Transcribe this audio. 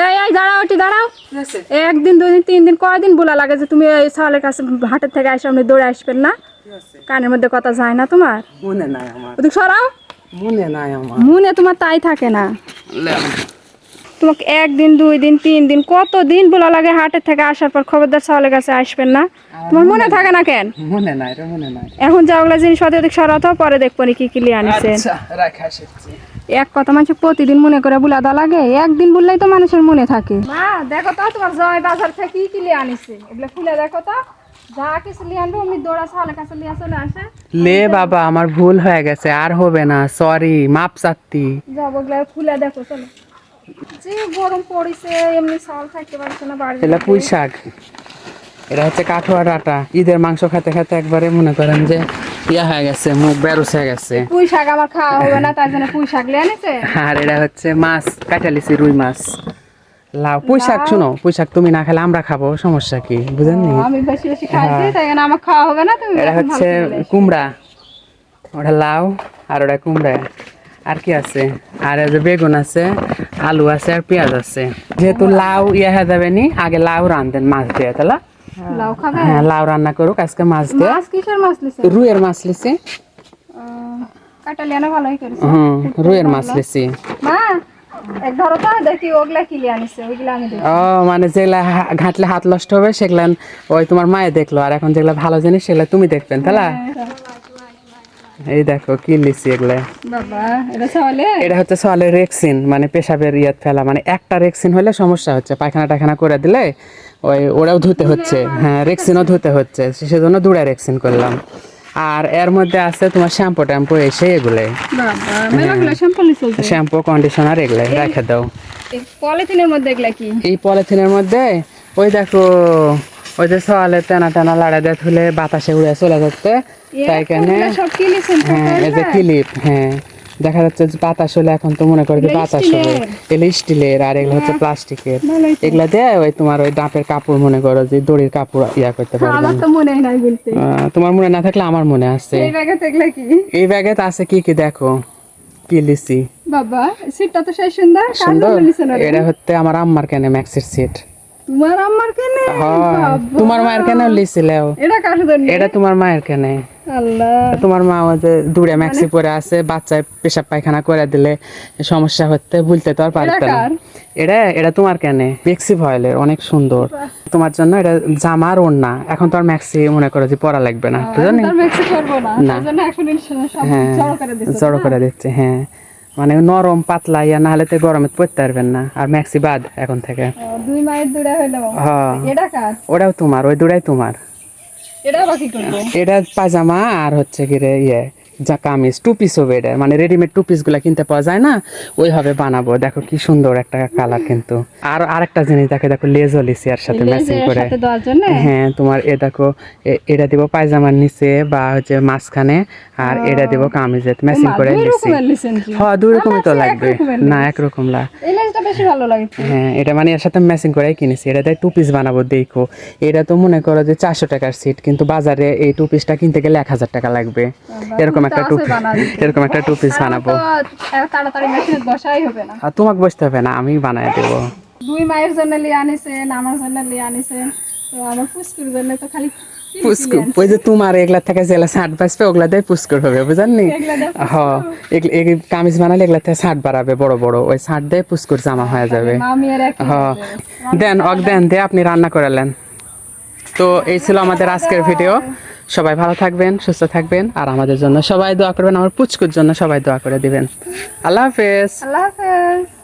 এই এই দাঁড়াও ওটি দাঁড়াও। একদিন দুই দিন তিন দিন কয়দিন বলা লাগে যে তুমি এই সালের কাছে হাটের থেকে আসে আপনি দৌড়ে আসবেন না? কানের মধ্যে কথা যায় না তোমার? মনে নাই আমার। সরাও। মনে নাই আমার। মনে তোমার তাই থাকে না। তোমাকে একদিন দুই দিন তিন দিন কত দিন বলা লাগে হাটের থেকে আসার পর খবরদার চাউলের কাছে আসবেন না? তোমার মনে থাকে না কেন? মনে নাই মনে নাই। এখন যা ওগুলা জিনিস ওদিক সরাতো পরে দেখব নি কি কি লিয়ে আনিছেন। আচ্ছা রাখা এক কথা মানুষ প্রতিদিন মনে করে বুলা দা লাগে একদিন বললেই তো মানুষের মনে থাকে। মা দেখো তো তোমার জয় বাজার থেকে কি কি লিয়ে আনিছে? এগুলো খুলে দেখো তো। যা কিছু লিয়ে আনব আমি দৌড়া চাউলের কাছে লিয়ে চলে আসে। লে বাবা আমার ভুল হয়ে গেছে আর হবে না সরি মাপ চাচ্তি যাব খুলে দেখো চলো। যে গরম পড়েছে এমনি চাউল থাকতে পারছে না বাড়ি এটা পুঁই শাক। এটা হচ্ছে কাঠুয়া ডাটা। ঈদের মাংস খেতে খেতে একবারে মনে করেন যে ইয়া হয়ে গেছে মুখ বেরোস হয়ে গেছে। পুঁই শাক আমার খাওয়া হবে না তার জন্য পুঁই শাক লিয়ে আর এটা হচ্ছে মাছ কাটালিছি রুই মাছ। লাউ পুঁই শাক শুনো পুঁই শাক তুমি না খেলে আমরা খাব সমস্যা কি বুঝেন নি? আমি বেশি বেশি খাইছি তাই জন্য আমার খাওয়া হবে না তুমি এটা হচ্ছে কুমড়া ওটা লাউ আর ওটা কুমড়া। আর কি আছে? আর যে বেগুন আছে আলু আছে আর পেঁয়াজ আছে। যেহেতু লাউ ইয়ে হয়ে যাবে নি আগে লাউ রান্ধেন মাছ দিয়ে তাহলে লাউ খাবে? হ্যাঁ লাউ রান্না করুক আজকে মাছ দিয়ে মাছ কিসের মাছ লিছে? রুইয়ের মাছ লিছি। ভালোই করেছে। হুম রুইয়ের মাছ লিছি। মা এক ধরো তো দেখি ওগুলা আনিছে আমি দেখি। ও মানে যেগুলা ঘাটলে হাত নষ্ট হবে সেগুলা ওই তোমার মায়ে দেখল। আর এখন যেগুলা ভালো জিনিস সেগুলা তুমি দেখবেন তাহলে এই দেখো কি এগুলা। বাবা এটা হচ্ছে সলে রেক্সিন মানে পেশাবের ইয়াত ফেলা। মানে একটা রেক্সিন হলে সমস্যা হচ্ছে। পায়খানা টায়খানা করে দিলে ওই ওরাও ধুতে হচ্ছে। হ্যাঁ রেক্সিনও ধুতে হচ্ছে। সেজন্য দুটা রেক্সিন করলাম। আর এর মধ্যে আছে তোমার শ্যাম্পু ট্যাম্পু এসে এগুলো শ্যাম্পু কন্ডিশনার এগুলো রেখে দাও। পলিথিনের মধ্যে এগুলা কি? এই পলিথিনের মধ্যে ওই দেখো ওই যে সওয়ালে টানা টানা লাড়া দিয়ে থুলে বাতাসে উড়ে চলে যাচ্ছে। তাই কেন হ্যাঁ এই যে ক্লিপ হ্যাঁ। দেখা যাচ্ছে যে বাতাস হলে এখন তো মনে করে যে বাতাস হবে? এগুলো স্টিলের আর এগুলো হচ্ছে প্লাস্টিকের। ভালোই তো। এগুলা দিয়ে ওই তোমার ওই ডাপের কাপড় মনে করো যে দড়ির কাপড় ইয়া করতে পারবে। আমার তো মনে নাই বলতে। তোমার মনে না থাকলে আমার মনে আছে। এই ব্যাগে আছে কি কি দেখো? কি লিসি বাবা সিটটা তো সেই সুন্দর সুন্দর? এটা হচ্ছে আমার আম্মার কেনে ম্যাক্সির সিট তোমার কেনে? হয়। তোমার মায়ের কেন লিছিলেও। এটা কার জন্য? এটা তোমার মায়ের কেনে। তোমার মা যে দূরে ম্যাক্সি পরে আছে বাচ্চায় পেশাব পায়খানা করে দিলে সমস্যা হতে বলতে তো আর পারতে না। এটা এটা তোমার কেনে? ম্যাক্সি ভয়েলের অনেক সুন্দর। তোমার জন্য এটা জামার ওড়না। এখন তো আর ম্যাক্সি মনে করো যে পরা লাগবে না বুঝলি করব না হ্যাঁ জড়ো করে দিচ্ছে হ্যাঁ। মানে নরম পাতলা ইয়া না হলে তো গরমে পড়তে পারবেন না। আর ম্যাক্সি বাদ এখন থেকে। দুই মায়ের হইল। হ্যাঁ। ওটাও তোমার ওই দুটাই তোমার। এটা পাজামা আর হচ্ছে কি রে ইয়ে যা কামিজ টু পিস হবে এটা। মানে রেডিমেড টু পিসগুলা কিনতে পাওয়া যায় না ওইভাবে বানাবো। দেখো কি সুন্দর একটা কালার কিন্তু। আর আরেকটা জিনিস দেখো দেখো লেজও লিসি এর সাথে ম্যাচিং করে। হ্যাঁ তোমার এ দেখো এটা দিব পায়জামার নিচে বা হচ্ছে মাঝখানে আর এটা দিব কামিজে ম্যাচিং করে লিসি হ্যাঁ দুই রকমই তো লাগবে। না একরকম লা লেজটা বেশি ভালো লাগে হ্যাঁ এটা মানে এর সাথে ম্যাচিং কিনেছি। এটা টু পিস বানাবো দেখো। এটা তো মনে করো যে চারশো টাকার সিট কিন্তু বাজারে এই টু পিসটা কিনতে গেলে এক হাজার টাকা লাগবে। এরকম একটা টু। এরকম একটা টু পিস বানাবো। তাড়াতাড়ি মেশিনে বসাই হবে না। আর তোমাকে বসতে হবে না আমি বানায় দেবো। দুই মায়ের জন্য লিয়ে আনিছেন আমার জন্য লিয়ে আনিছেন তো আমার জন্য তো খালি পুস্কু ওই যে তোমার এগুলা থেকে যেগুলা শার্ট বাঁচবে ওগুলা দিয়ে পুস্কুর হবে দিয়ে হ এই কামিজ বানালে এগুলা থেকে শার্ট বাড়াবে বড় বড়। ওই শার্ট দিয়ে পুস্কুর জামা হয়ে যাবে। মামি হ দেন অক দেন দিয়ে আপনি রান্না করালেন তো এই ছিল আমাদের আজকের ভিডিও। সবাই ভালো থাকবেন সুস্থ থাকবেন আর আমাদের জন্য সবাই দোয়া করবেন আমার পুচকুর জন্য সবাই দোয়া করে দিবেন। আল্লাহ হাফেজ। আল্লাহ হাফেজ।